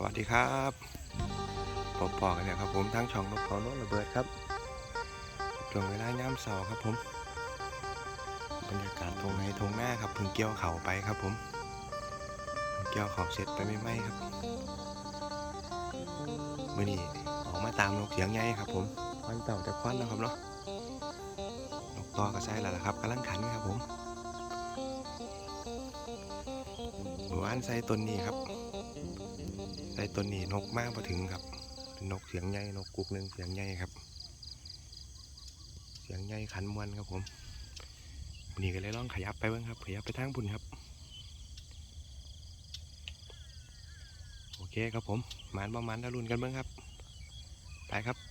สวัสดีครับปอปอกันเนี่ยครับผมทั้งช่องนกเขาโน้ตระเบิดครับช่วงเวลาย่ามเสาครับผมบรรยากาศทงในทงหน้าครับเพิ่งเกี่ยวเข่าไปครับผมเพิ่งเกี่ยวเข่าเสร็จไปไม่ไหมครับเมื่อนี้ออกมาตามนกเสียงใหญ่ครับ ผมควันเต่าแต่ควันแล้วครับเนาะนกตอกระไซแล้วละครับกำลังขันครับผมหมู่บ้านไซต้นนี้ครับ ได้ตัวนี้นกมากพอถึงครับ นกเสียงใหญ่นกกุกหนึ่งเสียงใหญ่ครับ เสียงใหญ่ขันมวนครับผมนี่ก็เลยลองขยับไปบ้างครับขยับไปทางพุ่นครับ โอเคครับผมหมันประมาณดารุนกันบ้างครับ ไปครับ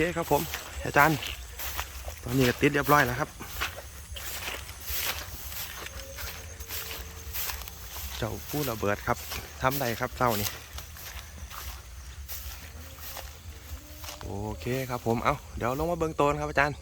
เคครับผม อาจารย์ ตอนนี้ก็ติดเรียบร้อยแล้วครับ เจ้าผู้ระเบิดครับทำได้ครับเจ้านี่โอเคครับผม เอาเดี๋ยวลงมาเบิ่งต้นครับอาจารย์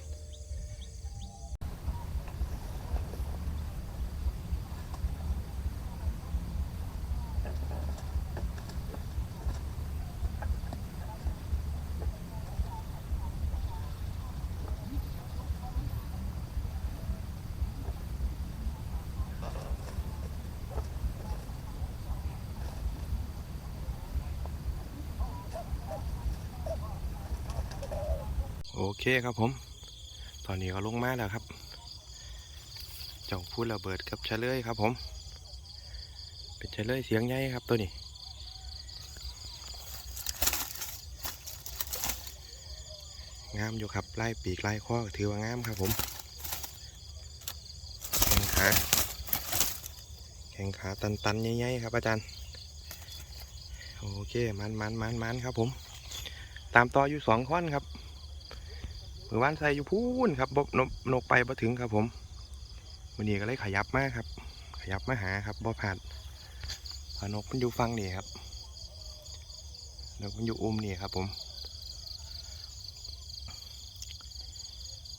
โอเคครับผม ตอนนี้ก็ลงมาแล้วครับ เจ้าพูดระเบิดกับเฉลยครับผม เป็นเฉลยเสียงใหญ่ครับตัวนี้งามอยู่ครับไล่ปีกไล่ข้อถือว่างามครับผมแข้งขาแข้งขาตันตันๆใหญ่ๆครับอาจารย์โอเคมันมันมันมันครับผม ตามต่ออยู่สองข้อนครับ มือว่านใส่อยู่พูนครับบบนกนกไปบ่ถึงครับผมวันนี้ก็เลยขยับมากครับ ขยับมาหาครับบ่ผ่านพอนกมันอยู่ฟังนี่ครับนกมันอยู่อุ้มนี่ครับ ผม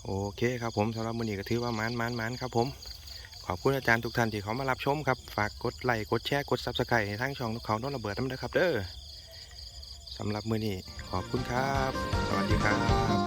โอเคครับผมสำหรับมือนี้ก็ถือว่ามันมันมันครับ ผม ขอบคุณอาจารย์ทุกท่านที่เขามารับชมครับฝากกดไลค์กดแชร์กดซับสไครต์ทั้งช่องนกเขาโน้นระเบิดน้ำเด้อครับ เด้อสำหรับมือนี้ขอบคุณครับ สวัสดีครับ